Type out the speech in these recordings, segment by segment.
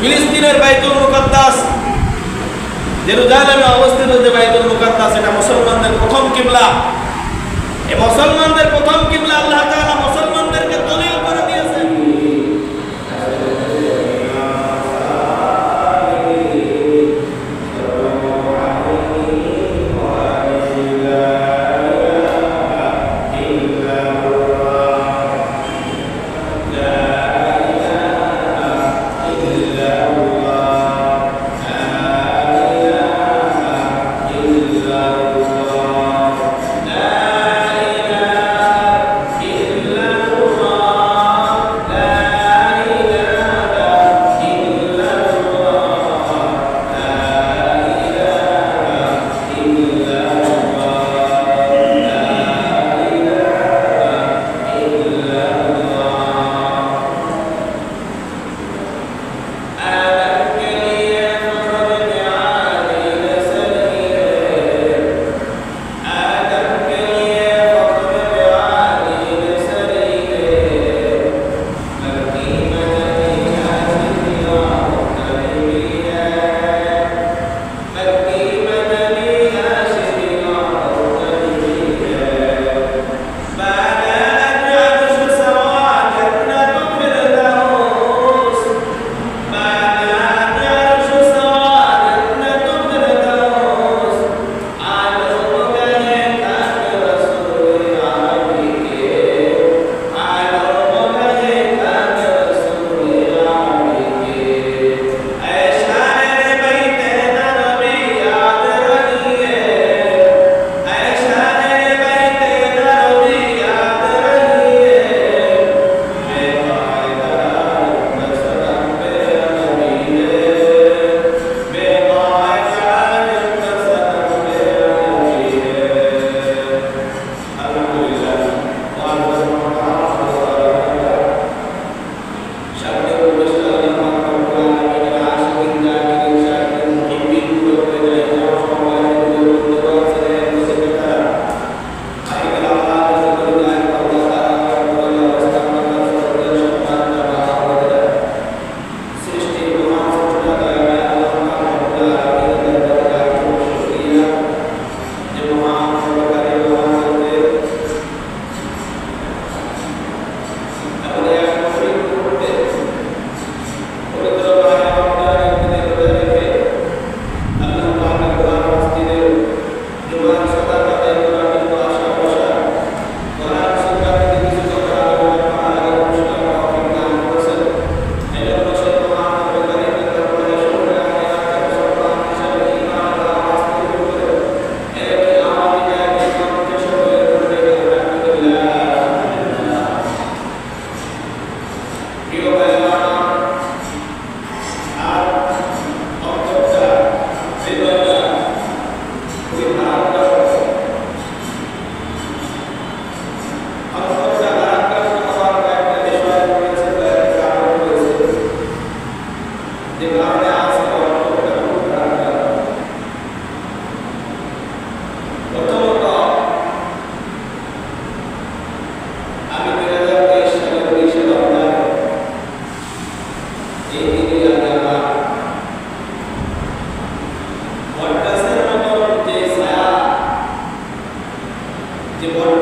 ফিলিস্তিনের বাইতুল মুকাদ্দাস, জেরুজালেমে অবস্থিত যে বাইতুল মুকাদ্দাস, এটা মুসলমানদের প্রথম কিবলা। এই মুসলমানদের প্রথম যে বটগাছ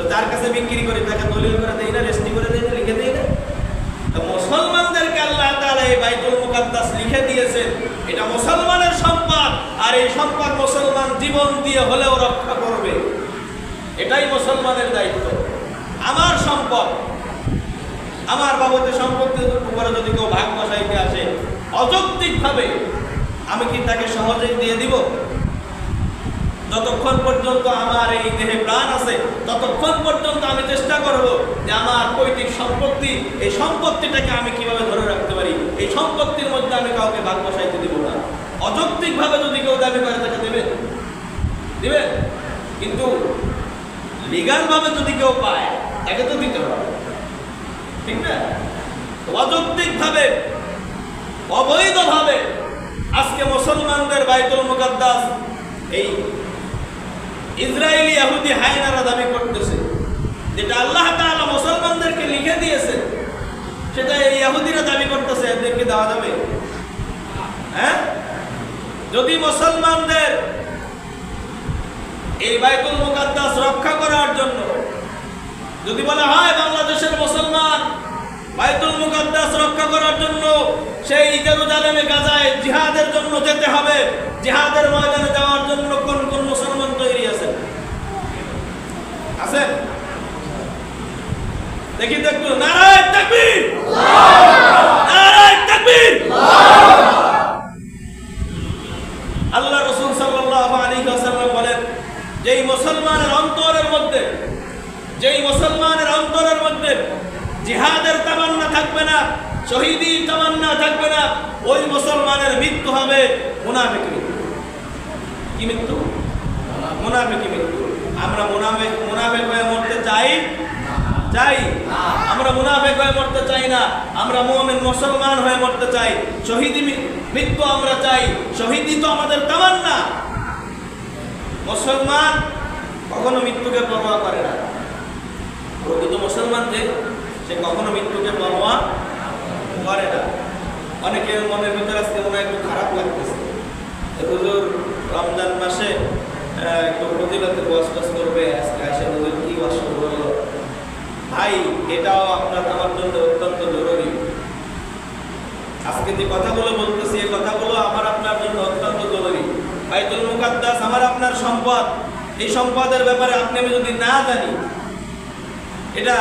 তো যার কাছে বিক্রি করে তাকে দলিল করে দেই না রেজিস্ট্রি করে দেয় না, লিখে দেয় না। তো মুসলমানদেরকে আল্লাহ তাআলা এই বাইতুল মুকাদ্দাস লিখে দিয়েছেন, এটা মুসলমানের সম্পদ, আর এই সম্পদ মুসলমান জীবন দিয়ে হলেও রক্ষা করবে। এটাই মুসলমানের দায়িত্ব। আমার সম্পদ, আমার বাবুতে সম্পত্তির উপরে যদি কেউ ভাগ বসাইতে আসে, অযৌক্তিকভাবে আমি কি তাকে সহজেই দিয়ে দিব? যতক্ষণ পর্যন্ত আমার এই দেহে প্রাণ আছে, ততক্ষণ পর্যন্ত আমি চেষ্টা করব যে আমার পৈতৃক সম্পত্তি, এই সম্পত্তিটাকে আমি কীভাবে ধরে রাখতে পারি? এই সম্পত্তির মধ্যে আমি কাউকে ভাগ বসাইতে দিব না। অযৌক্তিকভাবে যদি কেউ দাবি করে, তাকে দেবেন? দিবেন? কিন্তু লিগাল ভাবে যদি কেউ পায়, তাকে তো দিতে হবে। ঠিক না? অযৌক্তিক ভাবে অবৈধ ভাবে আজকে মুসলমানদের বাইতুল মুকাদ্দাস এই ইসরায়েলি ইহুদি হায়নারা দাবি করতেছে যেটা আল্লাহ তাআলা মুসলমানদেরকে লিখে দিয়েছে, সেটা এই ইহুদিরা দাবি করতেছে এদেরকে দেওয়া যাবে? হ্যাঁ? যদি মুসলমানদের এই বাইতুল মুকাদ্দাস রক্ষা করার জন্য, যদি বলা হয় বাংলাদেশের মুসলমান বাইতুল মুকাদ্দাস রক্ষা করার জন্য সেই জেরুজালেমে, গাজায় জিহাদের জন্য যেতে হবে, জিহাদের ময়দানে যাওয়ার জন্য কোন কোন মুসলমান তৈরি আছেন দেখি তো নারায়ণ তাকবীর! নারায়ণ তাকবীর! আল্লাহ রসুল সাল্লাল্লাহু আলাইহি ওয়াসাল্লাম বলেন, যেই মুসলমানের অন্তরের মধ্যে, যেই মুসলমানের অন্তরের মধ্যে জিহাদের তামান্না থাকবে না, শহীদি তামান্না থাকবে না, ওই মুসলমানের মৃত্যু হবে মুনাফিক কি মৃত্যু? মুনাফিক মৃত্যু। আমরা মুনাফিক মুনাফিক হয়ে মরতে চাই চাই? আমরা মুনাফিক হয়ে মরতে চাই না। আমরা মুমিন, মুসলমান হয়ে মরতে চাই। শহীদি মৃত্যু আমরা চাই। শহীদি তো আমাদের তামান্না। মুসলমান কখনো মৃত্যুকে পরোয়া করে না। প্রকৃত মুসলমান যে, সে কখনো মৃত্যুকে পরোয়া করে না। অনেকের মনের ভিতরে আজকে মনে একটু খারাপ লাগতেছে। হুজুর রমজান মাসে একটু আপনার সম্পদ। এই সম্পদের ব্যাপারে আপনি যদি না জানি, এটা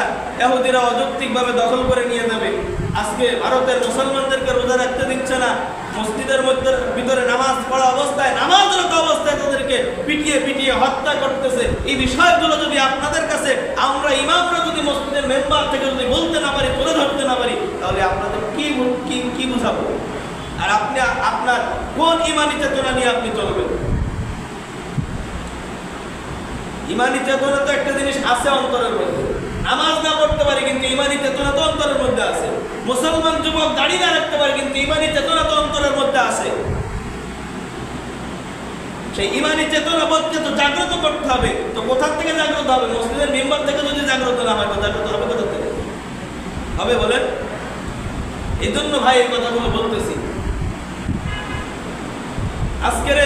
এহুদিরা অযৌক্তিকভাবে দখল করে নিয়ে যাবে। আজকে ভারতের মুসলমানদেরকে রোজা রাখতে দিচ্ছে না। মসজিদের মধ্যে ভিতরে নামাজ পড়া অবস্থায়, নামাজরত অবস্থায় তাদেরকে পিটিয়ে পিটিয়ে হত্যা করতেছে। এই বিষয়গুলো যদি আপনাদের কাছে, আমরা ইমামরা যদি মসজিদের মেম্বার থেকে যদি বলতে না পারি, তুলে ধরতে না পারি, তাহলে আপনাদের কি কি কি বুঝাবো? আর আপনি, আপনার কোন ইমানি চেতনা নিয়ে আপনি চলবেন? ইমানি চেতনা তো একটা জিনিস আছে অন্তরের মধ্যে। নামাজ না পড়তে পারে কিন্তু ইমানি চেতনা তো অন্তরের মধ্যে আছে। মুসলমান যুবক দাড়ি না রাখতে পারে কিন্তু ইমানি চেতনা তো অন্তরের মধ্যে আছে। সেই ইমানি চেতনা বোধকে তো জাগ্রত করতে হবে। তো কোথা থেকে জাগ্রত হবে? মসজিদের মেম্বার থেকে যদি জাগ্রত না হয়, তো জাগ্রত হবে কোথা থেকে? হবে বলেন? এই জন্য ভাই এই কথাগুলো বলতেছি। আজকের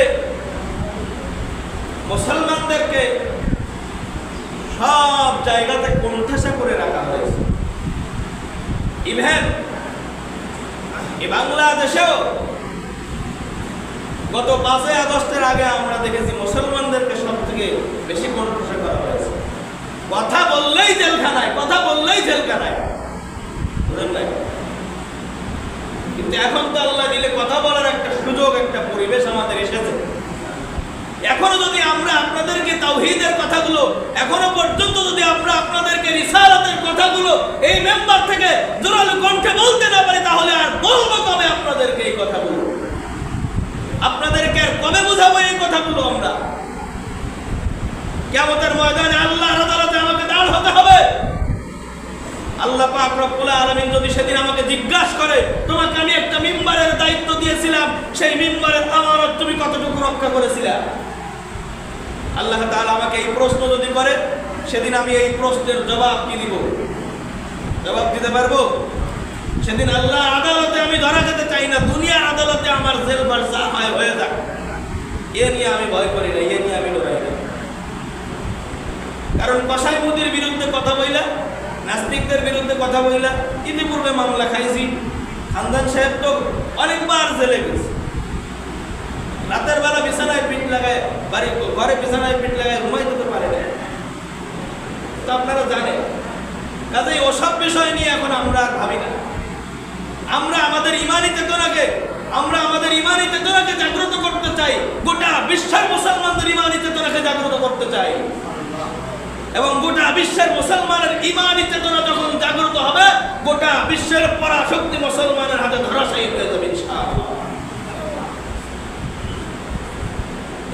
মুসলমানদেরকে সব জায়গাতে কোণঠাসা করে রাখা হয়েছে। ইভেন এ বাংলাদেশেও গত পাঁচই আগস্টের আগে আমরা দেখেছি মুসলমানদেরকে সব থেকে বেশি কোণঠাসা করা হয়েছে। কথা বললেই জেলখানায়, কথা বললেই জেলখানায়। কিন্তু এখন তো আল্লাহ দিলে কথা বলার একটা সুযোগ, একটা পরিবেশ আমাদের এসেছে। এখনও যদি আমরা আপনাদেরকে তাওহীদের কথাগুলো, এখনও পর্যন্ত যদি আমরা আপনাদেরকে রিসালাতের কথাগুলো এই মেম্বার থেকে জোরালো কণ্ঠে বলতে না পারি, তাহলে আর বলব কবে আপনাদেরকে এই কথাগুলো? আপনাদেরকে আর কবে বুঝাবো এই কথাগুলো আমরা? কেমতের ময়দানে আল্লাহর আদালতে আমাকে দাঁড় হতে হবে। আল্লাহ পাক রব্বুল আলামিন যদি সেদিন আমাকে জিজ্ঞাসা করে, তোমাকে আমি একটা মিম্বারের দায়িত্ব দিয়েছিলাম, সেই মিম্বারের আমানত তুমি কতটুকু রক্ষা করেছিলে? আল্লাহ তাআলা আমাকে এই প্রশ্ন যদি করে, সেদিন আমি এই প্রশ্নের জবাব কি দিব? জবাব দিতে পারব? সেদিন আল্লাহ আদালতে আমি ধরা যেতে চাই না, দুনিয়ার আদালতে আমার জেল বার যা হয় হয়ে যাক। এ নিয়ে আমি ভয় করি না, এ নিয়ে আমি ডরাই না কারণ কসাই মুদির বিরুদ্ধে কথা বইলা, নাস্তিকদের বিরুদ্ধে কথা বইলা, ইতিপূর্বে মামলা খাইছি। খানদান সাহেব তো অনেকবার জেলে গেছে। রাতের বেলা বিছানায় পিঠ লাগায়, বাড়ি, ঘরে বিছানায় পিঠ লাগায় ঘুমাই দিতে পারে না। তো আপনারা জানেন, কাজেই ওসব বিষয় নিয়ে এখন আমরা আর ভাবি না। আমরা আমাদের ইমানি চেতনাকে, আমরা আমাদের ইমানি চেতনাকে জাগ্রত করতে চাই। গোটা বিশ্বের মুসলমানদের ইমানি চেতনাকে জাগ্রত করতে চাই। এবং গোটা বিশ্বের মুসলমানের ইমানি চেতনা যখন জাগ্রত হবে, গোটা বিশ্বের পরাশক্তি মুসলমানের হাতে ধরাশায়ী হয়ে যাবে, ইনশাআল্লাহ।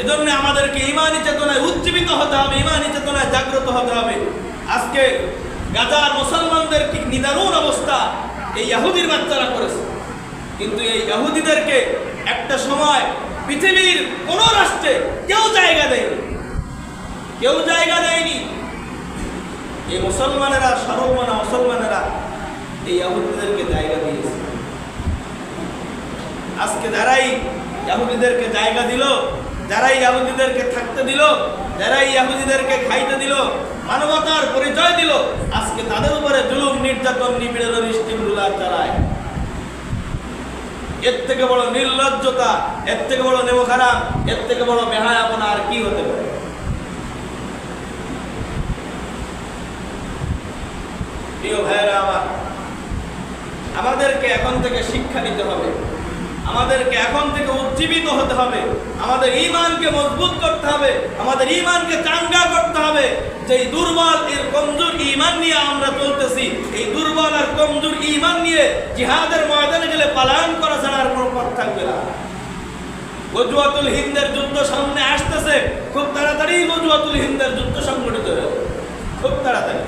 এজন্য আমাদেরকে ইমানি চেতনায় উজ্জীবিত হতে হবে, ইমানি চেতনায় জাগ্রত হতে হবে। আজকে গাজার মুসলমানদের কি নিদারুণ অবস্থা, এই ইহুদির বাচ্চারা করেছে। কিন্তু এই ইহুদিদেরকে একটা সময় পৃথিবীর কোন রাষ্ট্রে কেউ জায়গা দেয়নি। কেউ জায়গা দেয়নি। এই মুসলমানেরা, সর্বমানা মুসলমানেরা এই ইহুদিদেরকে জায়গা দিয়েছে। আজকে যারাই ইহুদিদেরকে জায়গা দিল যারাই ইহুদিদেরকে থাকতে দিল, যারাই ইহুদিদেরকে খাইতে দিল, মানবতার পরিচয় দিল, আজকে তাদের উপরে জুলুম, নির্যাতন নিপীড়ন স্টিমগুলা চালায় এর থেকে বড় নির্লজ্জতা, এর থেকে বড় নেব খারাপ এর থেকে বড় বেহায়াপনা আর কি হতে পারে? প্রিয় ভাইয়েরা আমার, আমাদেরকে এখন থেকে শিক্ষা নিতে হবে। আমাদেরকে এখন থেকে উজ্জীবিত হতে হবে। আমাদের ইমানকে মজবুত করতে হবে। আমাদের ইমানকে চাঙ্গা করতে হবে। যে দুর্বল এর কমজোর ইমান নিয়ে আমরা চলতেছি, এই দুর্বল আর কমজোর ইমান নিয়ে জিহাদের ময়দানে গেলে পালায়ন করা ছাড়া আর কোনো পথ থাকবে না। গজুয়াতুল হিন্দের যুদ্ধ সামনে আসতেছে। খুব তাড়াতাড়ি গজুয়াতুল হিন্দের যুদ্ধ সংগঠিত হবে খুব তাড়াতাড়ি।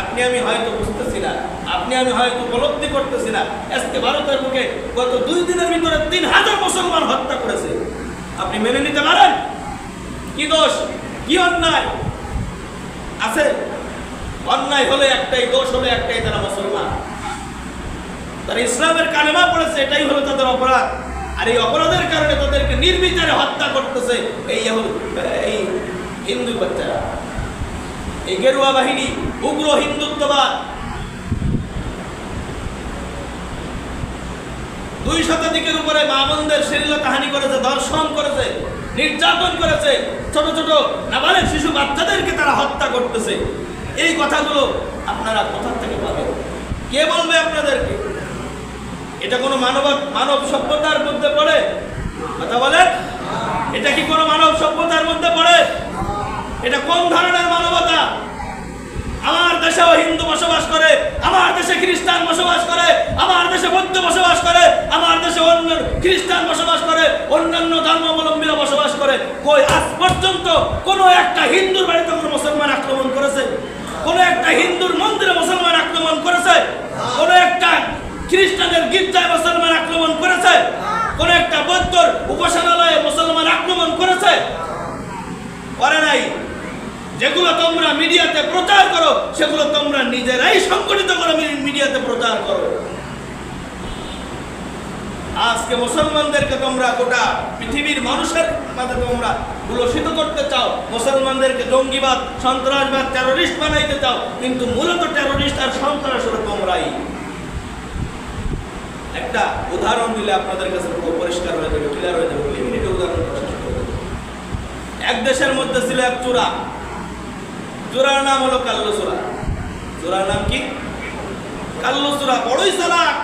আপনি আমি হয়তো বুঝতেছি না, আপনি আমি হয়তো উপলব্ধি করতেছি না। আজকে ভারতের বুকে গত দুই দিনের ভিতরে তিন হাজার মুসলমান হত্যা করেছে। আপনি মেনে নিতে পারেন? কি দোষ? কি অন্যায়? আছে? অন্যায় হলে একটাই দোষ, হলে একটাই তারা মুসলমান। তারা ইসলামের কালেমা পড়েছে, এটাই হলো তাদের অপরাধ। আর এই অপরাধের কারণে তাদেরকে নির্বিচারে হত্যা করতেছে এই এই হিন্দু বাচ্চারা। এই গেরুয়া বাহিনী উগ্র হিন্দুত্ববাদ। দুই শতাধিকের উপরে মা মামনদের শ্লীলতাহানি করেছে, ধর্ষণ করেছে, নির্যাতন করেছে, ছোট ছোট নাবালেক শিশু বাচ্চাদেরকে তারা হত্যা করতেছে। এই কথাগুলো আপনারা কোথা থেকে পাবেন? কে বলবে আপনাদেরকে? এটা কোনো মানব মানব সভ্যতার মধ্যে পড়ে? কথা বলেন? এটা কি কোনো মানব সভ্যতার মধ্যে পড়ে? এটা কোন ধরনের মানবতা? আমার দেশেও হিন্দু বসবাস করে, আমার দেশে খ্রিস্টান বসবাস করে, আমার দেশে বৌদ্ধ বসবাস করে, আমার দেশে অন্য খ্রিস্টান বসবাস করে, অন্যান্য ধর্মাবলম্বীরা বসবাস করে। কই, আজ পর্যন্ত কোনো একটা হিন্দুর বাড়িতে কোনো মুসলমান আক্রমণ করেছে? কোনো একটা হিন্দুর মন্দিরে মুসলমান আক্রমণ করেছে? কোনো একটা খ্রিস্টানের গির্জায় মুসলমান আক্রমণ করেছে? কোনো একটা বৌদ্ধর উপাসনালয়ে মুসলমান আক্রমণ করেছে? করে নাই। যেগুলো তোমরা মিডিয়াতে প্রচার করো, সেগুলো তোমরা নিজেরাই সংগঠিত করে মিডিয়াতে প্রচার করো। আজকে মুসলমানদেরকে তোমরা গোটা পৃথিবীর মানুষের মাঝে তোমরা গুলসিত করতে চাও। মুসলমানদেরকে জঙ্গিবাদ, সন্ত্রাসবাদ টেরোরিস্ট বানাইতে চাও। কিন্তু মূলত টেরোরিস্ট আর সন্ত্রাস হলো তোমরাই। একটা উদাহরণ দিলে আপনাদের কাছে পুরো পরিষ্কার হয়ে যাবে ক্লিয়ার হয়ে যাবে। এক দেশের মধ্যে ছিল এক চোরা চোরার নাম হলো কাল্লু চোরা চোরার নাম কি? কাল্লু চোরা বড়ই চালাক।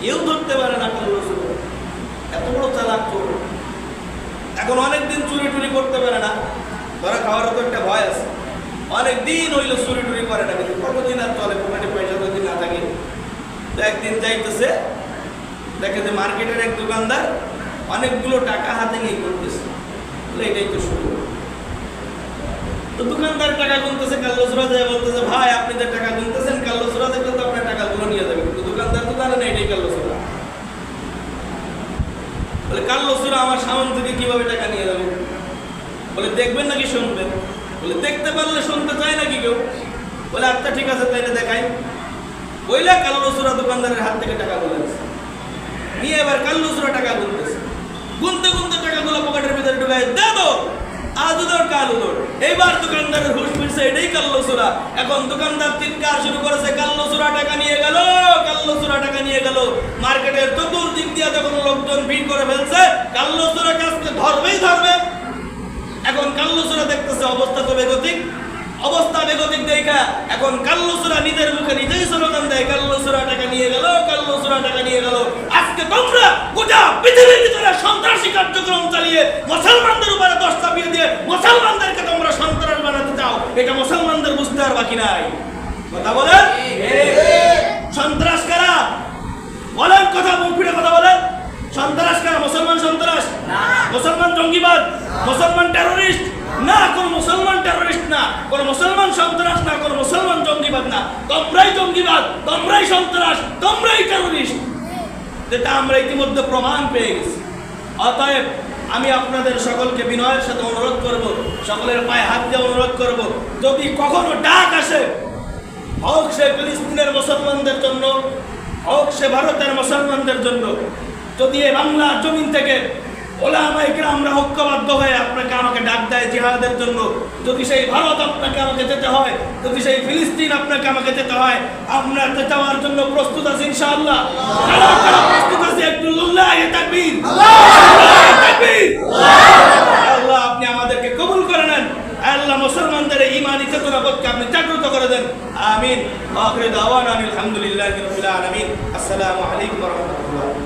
কেউ ধরতে পারে না কাল্লু চোরা এত বড় চালাক চোর। এখন অনেক দিন চুরি টুরি করতে পারে না। ধরা খাওয়ার তো একটা ভয় আছে। অনেক দিন হইল চুরি টুরি করে না, কিন্তু কতদিন আর চলে পকেটে পয়সা যদি না থাকে। তো একদিন যাইতেছে, দেখে যে মার্কেটের এক দোকানদার অনেকগুলো টাকা হাতে নিয়ে করতেছে এটাই তো শুরু। তো দোকানদার টাকা গুনতেছে কাল্লোসরা যায় বলতেছে, ভাই, আপনি যে টাকা গুনতেছেন কাল্লোসরা দেখলে তো আপনার টাকাগুলো নিয়ে যাবে কিন্তু দোকানদার তো জানে না, এটাই কাল্লোসরা বলে কাল্লোসরা আমার সামন থেকে কীভাবে টাকা নিয়ে যাবে? বলে, দেখবেন নাকি শুনবেন? বলে, দেখতে পারলে শুনতে চায় নাকি কেউ? বলে আচ্ছা ঠিক আছে, তাইলে দেখাই। বইলা কাল্লুসুরা দোকানদারের হাত থেকে টাকা গুলো নিয়ে এবার কাল্লুসুরা টাকা গুনতেছে। গুনতে গুনতে টাকাগুলো পকেটের ভিতরে ঢুকায় দে তো আদুদর কালুদর এইবার দোকানদারের হুশ ফিরছে এটাই কাল্লুসুরা এখন দোকানদার চিৎকার শুরু করেছে কাল্লুসুরা টাকা নিয়ে গেল কাল্লুসুরা টাকা নিয়ে গেল। মার্কেটের চতুর্দিক দিয়ে যখন লোকজন ভিড় করে ফেলছে কাল্লুসুরা কাজকে ধরবেই ধরবে। এখন কাল্লুসুরা দেখতেছে অবস্থা তো বেগতিক। অবস্থা বেগতিক দেখা, এখন কাল্লুসুরা নিজের মুখে নিজেই স্লোগান দেয় কাল্লুসুরা টাকা নিয়ে গেল কাল্লুসুরা টাকা নিয়ে গেল। আজকে তোমরা গোটা পৃথিবীর ভিতরে সন্ত্রাসী কার্যক্রম চালিয়ে মুসলমানদের উপরে দশ চাপিয়ে দিয়ে মুসলমানদেরকে তোমরা সন্ত্রাস বানাতে চাও, এটা মুসলমানদের বুঝতে আর বাকি নাই। কথা বলেন? সন্ত্রাস কারা বলেন কথা, মুখ কথা বলেন। সন্ত্রাস কারা মুসলমান সন্ত্রাস? মুসলমান জঙ্গিবাদ? মুসলমান টেরোরিস্ট না, কোন মুসলমান টেরোরিস্ট না, কোন মুসলমান সন্ত্রাস না, কোন মুসলমান জঙ্গিবাদ না। তোমরাই জঙ্গিবাদ, তোমরাই সন্ত্রাস, তোমরাই টেরোরিস্ট যেটা আমরা ইতিমধ্যে প্রমাণ পেয়ে গেছি। অতএব আমি আপনাদের সকলকে বিনয়ের সাথে অনুরোধ করব, সকলের পায়ে হাত দিয়ে অনুরোধ করব, যদি কখনো ডাক আসে, হোক সে ফিলিস্তিনের মুসলমানদের জন্য, হোক সে ভারতের মুসলমানদের জন্য, যদি এই বাংলা জমিন থেকে ওলামাইকরা আমরা ঐক্যবদ্ধ হয়ে আপনাকে আমাকে ডাক দেয় জন্য। যদি সেই আপনাকে আমাকে যেতে হয় আপনাকে যাওয়ার জন্য প্রস্তুত আছি ইনশাআল্লাহ। আল্লাহ, আপনি আমাদেরকে কবুল করে নেন। আল্লাহ, মুসলমানদের ইমানি চেতনাবোধকে আপনি জাগ্রত করে দেন। আমিন। আখরে দাওয়ান আলহামদুলিল্লাহ রবিল আলাইকুম রহমতুল্লাহ।